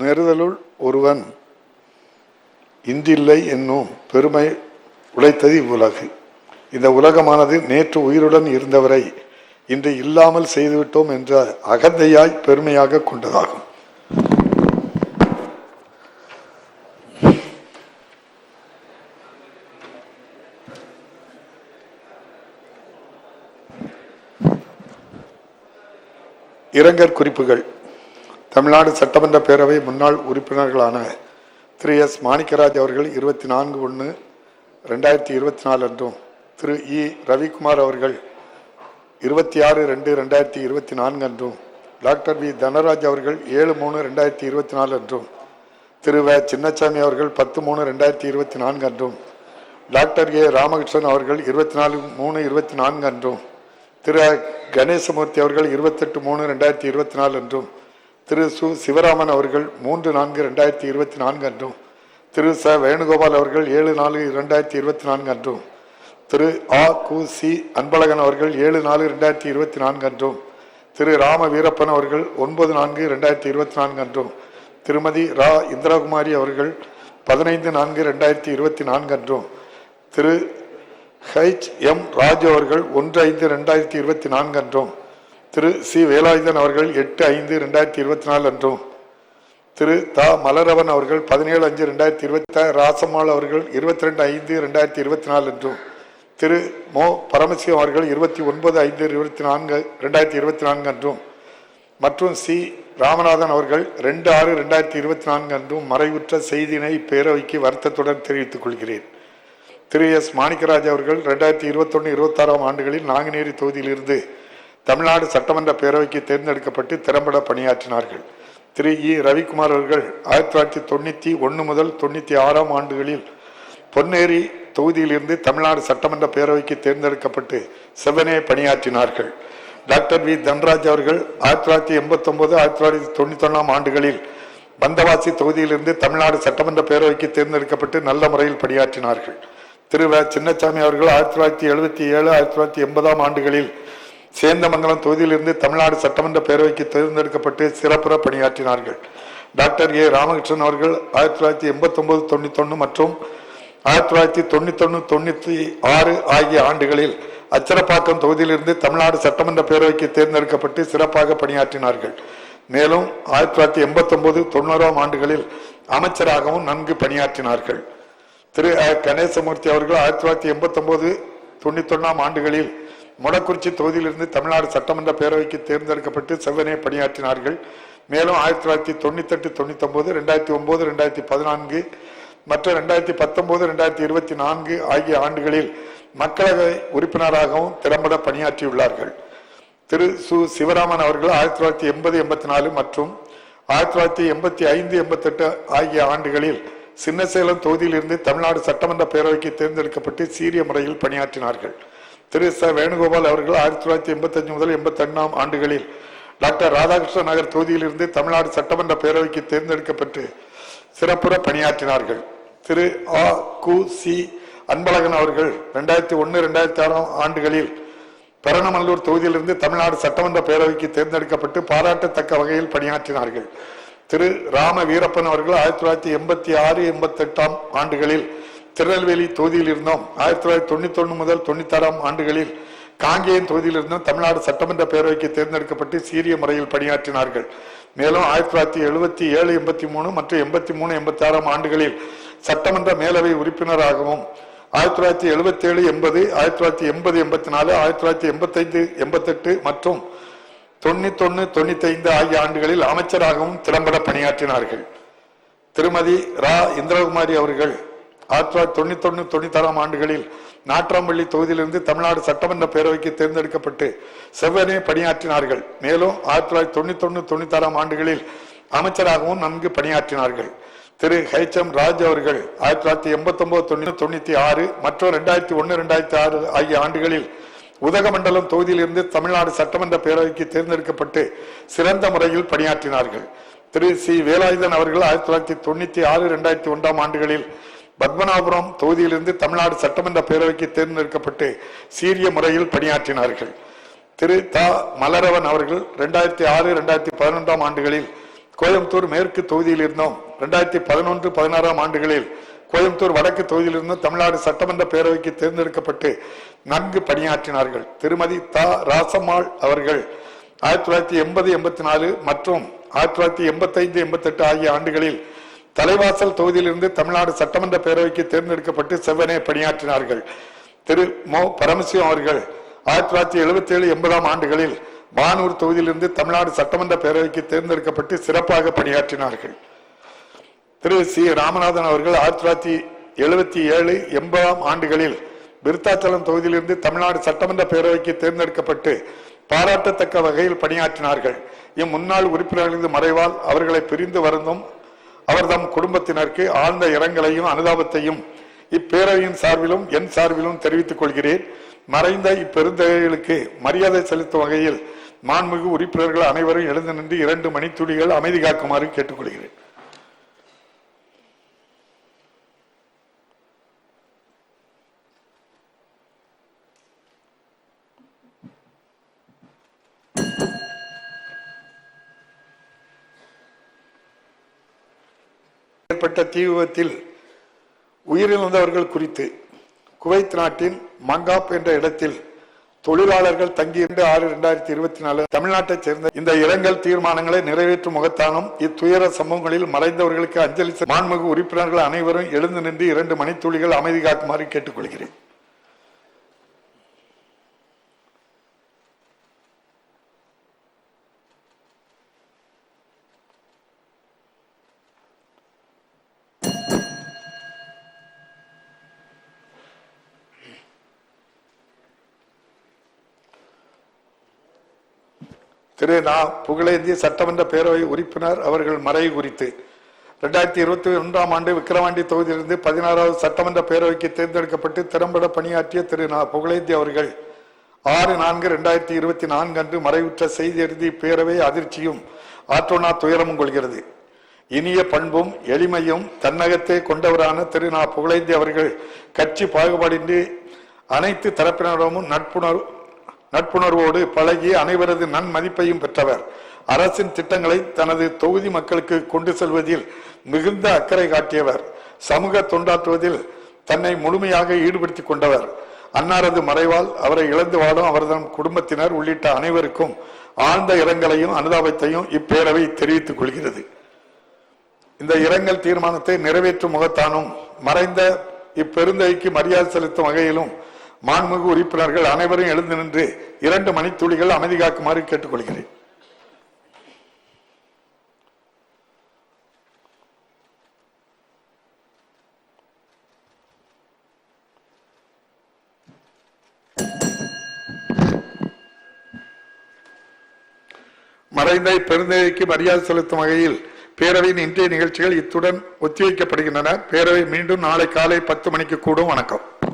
நேருதலுள் ஒருவன் இன்றில்லை என்னும் பெருமை உழைத்தது இவ்வுலகு. இந்த உலகமானது நேற்று உயிருடன் இருந்தவரை இன்று இல்லாமல் செய்துவிட்டோம் என்ற அகந்தையாய் பெருமையாக கொண்டதாகும். இரங்கற் குறிப்புகள். தமிழ்நாடு சட்டமன்ற பேரவை முன்னாள் உறுப்பினர்களான திரு எஸ். மாணிக்கராஜ் அவர்கள் இருபத்தி நான்கு ஒன்று ரெண்டாயிரத்தி இருபத்தி நாலு அன்றும் திரு இ. ரவிக்குமார் அவர்கள் இருபத்தி ஆறு ரெண்டு ரெண்டாயிரத்தி இருபத்தி நான்கு அன்றும் டாக்டர் வி. தனராஜ் அவர்கள் ஏழு மூணு ரெண்டாயிரத்தி இருபத்தி நாலு அன்றும் திரு. வ. சின்னசாமி அவர்கள் பத்து மூணு ரெண்டாயிரத்தி இருபத்தி நான்கு அன்றும் டாக்டர் ஏ. ராமகிருஷ்ணன் அவர்கள் இருபத்தி நாலு மூணு இருபத்தி நான்கு அன்றும் திரு. கணேசமூர்த்தி அவர்கள் இருபத்தெட்டு மூணு ரெண்டாயிரத்தி இருபத்தி நாலு அன்றும் திரு சு சிவராமன் அவர்கள் மூன்று நான்கு ரெண்டாயிரத்தி இருபத்தி நான்கு அன்றும் திரு ச வேணுகோபால் அவர்கள் ஏழு நாலு ரெண்டாயிரத்தி இருபத்தி நான்கு அன்றும் திரு ஆ கு சி அன்பழகன் அவர்கள் ஏழு நாலு ரெண்டாயிரத்தி இருபத்தி நான்கு அன்றும் திரு ராம வீரப்பன் அவர்கள் ஒன்பது நான்கு ரெண்டாயிரத்தி இருபத்தி நான்கு அன்றும் திருமதி ரா இந்திராகுமாரி அவர்கள் பதினைந்து நான்கு ரெண்டாயிரத்தி இருபத்தி நான்கு அன்றும் திரு ஹெச் எம் ராஜு அவர்கள் ஒன்று ஐந்து ரெண்டாயிரத்தி இருபத்தி நான்கு அன்றும் திரு சி. வேலாயுதன் அவர்கள் எட்டு ஐந்து ரெண்டாயிரத்தி இருபத்தி நாலு அன்றும் திரு த. மலரவன் அவர்கள் பதினேழு அஞ்சு ரெண்டாயிரத்தி இருபத்தி ராசம்மாள் அவர்கள் இருபத்தி ரெண்டு ஐந்து ரெண்டாயிரத்தி இருபத்தி நாலு அன்றும் திரு மோ. பரமசிவம் அவர்கள் இருபத்தி ஒன்பது ஐந்து இருபத்தி நான்கு ரெண்டாயிரத்தி இருபத்தி நான்கு அன்றும் மற்றும் சி. ராமநாதன் அவர்கள் ரெண்டு ஆறு ரெண்டாயிரத்தி இருபத்தி நான்கு அன்றும் மறைவுற்ற செய்தியினை பேரவைக்கு வருத்தத்துடன் தெரிவித்துக் கொள்கிறேன். திரு. எஸ். மாணிக்கராஜ் அவர்கள் ரெண்டாயிரத்தி இருபத்தொன்று இருபத்தாறாம் ஆண்டுகளில் நாங்குநேரி தொகுதியிலிருந்து தமிழ்நாடு சட்டமன்ற பேரவைக்கு தேர்ந்தெடுக்கப்பட்டு திறம்பட பணியாற்றினார்கள். திரு. இ. ரவிக்குமார் அவர்கள் ஆயிரத்தி தொள்ளாயிரத்தி தொண்ணூற்றி ஒன்று முதல் தொண்ணூற்றி ஆறாம் ஆண்டுகளில் பொன்னேரி தொகுதியிலிருந்து தமிழ்நாடு சட்டமன்ற பேரவைக்கு தேர்ந்தெடுக்கப்பட்டு செவனே பணியாற்றினார்கள். Doctor V. தன்ராஜ் அவர்கள் ஆயிரத்தி தொள்ளாயிரத்தி எண்பத்தொன்பது ஆயிரத்தி தொள்ளாயிரத்தி தொண்ணூத்தொன்னாம் ஆண்டுகளில் பந்தவாசி தொகுதியிலிருந்து தமிழ்நாடு சட்டமன்ற பேரவைக்கு தேர்ந்தெடுக்கப்பட்டு நல்ல முறையில் பணியாற்றினார்கள். திரு. வ. சின்னசாமி அவர்கள் ஆயிரத்தி தொள்ளாயிரத்தி எழுபத்தி ஏழு ஆயிரத்தி தொள்ளாயிரத்தி எண்பதாம் ஆண்டுகளில் சேந்தமங்கலம் தொகுதியிலிருந்து தமிழ்நாடு சட்டமன்ற பேரவைக்கு தேர்ந்தெடுக்கப்பட்டு சிறப்புற பணியாற்றினார்கள். Doctor A. ராமகிருஷ்ணன் அவர்கள் ஆயிரத்தி தொள்ளாயிரத்தி எண்பத்தொன்பது தொண்ணூத்தொன்னு மற்றும் ஆயிரத்தி தொள்ளாயிரத்தி தொண்ணூத்தொன்னு தொண்ணூத்தி ஆறு ஆகிய ஆண்டுகளில் அச்சரப்பாக்கம் தொகுதியிலிருந்து தமிழ்நாடு சட்டமன்ற பேரவைக்கு தேர்ந்தெடுக்கப்பட்டு சிறப்பாக பணியாற்றினார்கள். மேலும் ஆயிரத்தி தொள்ளாயிரத்தி எண்பத்தொன்பது தொண்ணூறாம் ஆண்டுகளில் அமைச்சராகவும் நன்கு பணியாற்றினார்கள். திரு. கணேசமூர்த்தி அவர்கள் ஆயிரத்தி தொள்ளாயிரத்தி எண்பத்தொன்பது தொண்ணூத்தொன்னாம் ஆண்டுகளில் மொடக்குறிச்சி தொகுதியிலிருந்து தமிழ்நாடு சட்டமன்ற பேரவைக்கு தேர்ந்தெடுக்கப்பட்டு செவ்வனே பணியாற்றினார்கள். மேலும் ஆயிரத்தி தொள்ளாயிரத்தி தொண்ணூத்தெட்டு தொண்ணூத்தொன்பது ரெண்டாயிரத்தி ஒன்பது ரெண்டாயிரத்தி பதினான்கு மற்ற ரெண்டாயிரத்தி பத்தொன்பது ரெண்டாயிரத்தி இருபத்தி நான்கு ஆகிய ஆண்டுகளில் மக்களவை உறுப்பினராகவும் திறம்பட பணியாற்றியுள்ளார்கள். திரு சு. சிவராமன் அவர்கள் ஆயிரத்தி தொள்ளாயிரத்தி எண்பது எண்பத்தி நாலு மற்றும் ஆயிரத்தி தொள்ளாயிரத்தி எண்பத்தி ஐந்து எண்பத்தெட்டு ஆகிய ஆண்டுகளில் சின்னசேலம் தொகுதியிலிருந்து தமிழ்நாடு சட்டமன்ற பேரவைக்கு தேர்ந்தெடுக்கப்பட்டு சீரிய முறையில் பணியாற்றினார்கள். திரு ச வேணுகோபால் அவர்கள் ஆயிரத்தி தொள்ளாயிரத்தி எண்பத்தஞ்சு முதல் எண்பத்தொன்னாம் ஆண்டுகளில் டாக்டர் ராதாகிருஷ்ணன் நகர் தொகுதியிலிருந்து தமிழ்நாடு சட்டமன்ற பேரவைக்கு தேர்ந்தெடுக்கப்பட்டு சிறப்புற பணியாற்றினார்கள். திரு ஆ கு சி அன்பழகன் அவர்கள் ரெண்டாயிரத்தி ஒன்று ரெண்டாயிரத்தி ஆறாம் ஆண்டுகளில் பெரணமல்லூர் தொகுதியிலிருந்து தமிழ்நாடு சட்டமன்ற பேரவைக்கு தேர்ந்தெடுக்கப்பட்டு பாராட்டத்தக்க வகையில் பணியாற்றினார்கள். திரு ராம வீரப்பன் அவர்கள் ஆயிரத்தி தொள்ளாயிரத்தி எண்பத்தி ஆறு எண்பத்தி எட்டாம் ஆண்டுகளில் திருநெல்வேலி தொகுதியில் இருந்தோம். ஆயிரத்தி தொள்ளாயிரத்தி தொண்ணூத்தி ஒன்று முதல் தொண்ணூத்தாறாம் ஆண்டுகளில் காங்கேயம் தொகுதியிலிருந்தும் தமிழ்நாடு சட்டமன்ற பேரவைக்கு தேர்ந்தெடுக்கப்பட்டு சீரிய முறையில் பணியாற்றினார்கள். மேலும் ஆயிரத்தி தொள்ளாயிரத்தி எழுபத்தி ஏழு எண்பத்தி மூணு மற்றும் எண்பத்தி மூணு எண்பத்தி ஆறாம் ஆண்டுகளில் சட்டமன்ற மேலவை உறுப்பினராகவும் ஆயிரத்தி தொள்ளாயிரத்தி எழுபத்தி ஏழு எண்பது ஆயிரத்தி தொள்ளாயிரத்தி எண்பது எண்பத்தி நாலு ஆயிரத்தி தொள்ளாயிரத்தி எண்பத்தைந்து எண்பத்தெட்டு மற்றும் தொண்ணூத்தொன்னு தொண்ணூத்தைந்து ஆகிய ஆண்டுகளில் அமைச்சராகவும் திறம்பட பணியாற்றினார்கள். திருமதி ரா. இந்திரகுமாரி அவர்கள் ஆயிரத்தி தொள்ளாயிரத்தி தொண்ணூத்தொன்னு தொண்ணூத்தாறாம் ஆண்டுகளில் நாற்றாம்பள்ளி தொகுதியிலிருந்து தமிழ்நாடு சட்டமன்ற பேரவைக்கு தேர்ந்தெடுக்கப்பட்டு செவ்வனே பணியாற்றினார்கள். மேலும் ஆயிரத்தி தொள்ளாயிரத்தி தொண்ணூத்தொன்னு தொண்ணூத்தாறாம் ஆண்டுகளில் அமைச்சராகவும் நன்கு பணியாற்றினார்கள். திரு ஹெச். எம். ராஜ் அவர்கள் ஆயிரத்தி தொள்ளாயிரத்தி எண்பத்தி ஒன்பது தொண்ணூத்தி ஆறு மற்றும் ரெண்டாயிரத்தி ஒன்று ரெண்டாயிரத்தி ஆறு ஆகிய ஆண்டுகளில் உதகமண்டலம் தொகுதியிலிருந்து தமிழ்நாடு சட்டமன்ற பேரவைக்கு தேர்ந்தெடுக்கப்பட்டு சிறந்த முறையில் பணியாற்றினார்கள். திரு சி. வேலாயுதன் அவர்கள் ஆயிரத்தி தொள்ளாயிரத்தி தொண்ணூத்தி ஆறு ரெண்டாயிரத்தி ஒன்றாம் ஆண்டுகளில் பத்மநாபுரம் தொகுதியிலிருந்து தமிழ்நாடு சட்டமன்ற பேரவைக்கு தேர்ந்தெடுக்கப்பட்டு சீரிய முறையில் பணியாற்றினார்கள். திரு. த. மலரவன் அவர்கள் ரெண்டாயிரத்தி ஆறு ரெண்டாயிரத்தி பதினொன்றாம் ஆண்டுகளில் கோயம்புத்தூர் மேற்கு தொகுதியில் இருந்தோம் ரெண்டாயிரத்தி பதினொன்று பதினாறாம் ஆண்டுகளில் கோயம்புத்தூர் வடக்கு தொகுதியில் இருந்தும் தமிழ்நாடு சட்டமன்ற பேரவைக்கு தேர்ந்தெடுக்கப்பட்டு நன்கு பணியாற்றினார்கள். திருமதி த. ராசம்மாள் அவர்கள் ஆயிரத்தி தொள்ளாயிரத்தி எண்பது எண்பத்தி நாலு மற்றும் ஆயிரத்தி தொள்ளாயிரத்தி எண்பத்தைந்து எண்பத்தெட்டு ஆகிய ஆண்டுகளில் தலைவாசல் தொகுதியிலிருந்து தமிழ்நாடு சட்டமன்ற பேரவைக்கு தேர்ந்தெடுக்கப்பட்டு செவ்வனே பணியாற்றினார்கள். திரு மோ. பரமசிவம் அவர்கள் ஆயிரத்தி தொள்ளாயிரத்தி எழுபத்தி ஏழு எண்பதாம் ஆண்டுகளில் வானூர் தொகுதியிலிருந்து தமிழ்நாடு சட்டமன்ற பேரவைக்கு தேர்ந்தெடுக்கப்பட்டு சிறப்பாக பணியாற்றினார்கள். திரு சி. ராமநாதன் அவர்கள் ஆயிரத்தி தொள்ளாயிரத்தி எழுபத்தி ஏழு எண்பதாம் ஆண்டுகளில் விருத்தாச்சலம் தொகுதியிலிருந்து தமிழ்நாடு சட்டமன்ற பேரவைக்கு தேர்ந்தெடுக்கப்பட்டு பாராட்டத்தக்க வகையில் பணியாற்றினார்கள். இம் முன்னாள் உறுப்பினர்களது மறைவால் அவர்களை பிரிந்து வருந்தும் அவர்தம் குடும்பத்தினருக்கு ஆழ்ந்த இரங்கலையும் அனுதாபத்தையும் இப்பேரவையின் சார்பிலும் என் சார்பிலும் தெரிவித்துக் கொள்கிறேன். மறைந்த இப்பெருந்தகைகளுக்கு மரியாதை செலுத்தும் வகையில் மாண்புமிகு உறுப்பினர்கள் அனைவரும் எழுந்து நின்று இரண்டு மணித்துளிகள் அமைதி காக்குமாறு கேட்டுக்கொள்கிறேன். ஏற்பட்ட தீ விபத்தில் உயிரிழந்தவர்கள் குறித்து குவைத் நாட்டின் மங்காப் என்ற இடத்தில் தொழிலாளர்கள் தங்கியிருந்த ஆறு இரண்டாயிரத்தி இருபத்தி நாலு தமிழ்நாட்டைச் சேர்ந்த இந்த இரங்கல் தீர்மானங்களை நிறைவேற்றும் முகத்தானும் இத்துயர சம்பவங்களில் மறைந்தவர்களுக்கு அஞ்சலி மாண்புமிகு உறுப்பினர்கள் அனைவரும் எழுந்து நின்று இரண்டு மணித்துளிகள் அமைதி காக்குமாறு கேட்டுக்கொள்கிறேன். திரு நா புகழேந்தி சட்டமன்ற பேரவை உறுப்பினர் அவர்கள் மறைவு குறித்து. இரண்டாயிரத்தி இருபத்தி ஒன்றாம் ஆண்டு விக்கிரவாண்டி தொகுதியிலிருந்து பதினாறாவது சட்டமன்ற பேரவைக்கு தேர்ந்தெடுக்கப்பட்டு திறம்பட பணியாற்றிய திரு நா புகழேந்தி அவர்கள் ஆறு நான்கு இரண்டாயிரத்தி இருபத்தி நான்கு அன்று மறைவுற்ற செய்தி எழுதி பேரவை அதிர்ச்சியும் ஆற்றோனா துயரமும் கொள்கிறது. இனிய பண்பும் எளிமையும் தன்னகத்தை கொண்டவரான திரு நா புகழேந்தி அவர்கள் கட்சி பாகுபாடின்றி அனைத்து தரப்பினரிடமும் நட்புணர்வு நட்புணர்வோடு பழகி அனைவரது நன்மதிப்பையும் பெற்றவர். அரசின் திட்டங்களை தனது தொகுதி மக்களுக்கு கொண்டு செல்வதில் மிகுந்த அக்கறை காட்டியவர். சமூக தொண்டாற்றுவதில் தன்னை முழுமையாக ஈடுபடுத்திக் கொண்டவர். அன்னாரது மறைவால் அவரை இழந்து வாடும் அவரது குடும்பத்தினர் உள்ளிட்ட அனைவருக்கும் ஆழ்ந்த இரங்கலையும் அனுதாபத்தையும் இப்பேரவை தெரிவித்துக் கொள்கிறது. இந்த இரங்கல் தீர்மானத்தை நிறைவேற்றும் முகத்தானும் மறைந்த இப்பெருந்தைக்கு மரியாதை செலுத்தும் வகையிலும் மாண்புமிகு உறுப்பினர்கள் அனைவரும் எழுந்து நின்று இரண்டு மணித்துளிகள் அமைதி காக்குமாறு கேட்டுக்கொள்கிறேன். மறைந்த பெருந்தேவிக்கு மரியாதை செலுத்தும் வகையில் பேரவையின் இன்றைய நிகழ்ச்சிகள் இத்துடன் ஒத்திவைக்கப்படுகின்றன. பேரவை மீண்டும் நாளை காலை பத்து மணிக்கு கூடும். வணக்கம்.